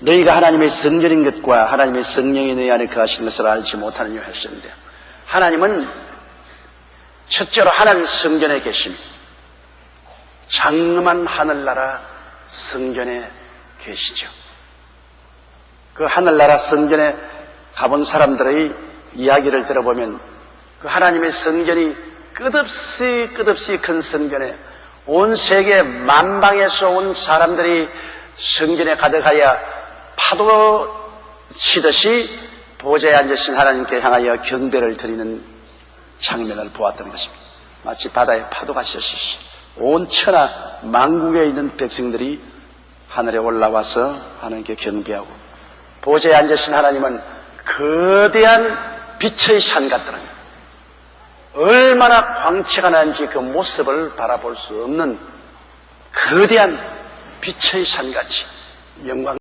너희가 하나님의 성전인 것과 하나님의 성령이 너희 안에 거하시는 것을 알지 못하느냐 하셨는데 하나님은 첫째로 하나님 성전에 계심 장엄한 하늘나라 성전에 계시죠. 그 하늘나라 성전에 가본 사람들의 이야기를 들어보면 그 하나님의 성전이 끝없이 끝없이 큰 성전에 온 세계 만방에서 온 사람들이 성전에 가득하여 파도 치듯이 보좌에 앉으신 하나님께 향하여 경배를 드리는 장면을 보았다는 것입니다. 마치 바다에 파도가 치듯이 온 천하 만국에 있는 백성들이 하늘에 올라와서 하나님께 경배하고 보좌에 앉으신 하나님은 거대한 빛의 산 같더라. 얼마나 광채가 나는지 그 모습을 바라볼 수 없는 거대한 빛의 산같이 영광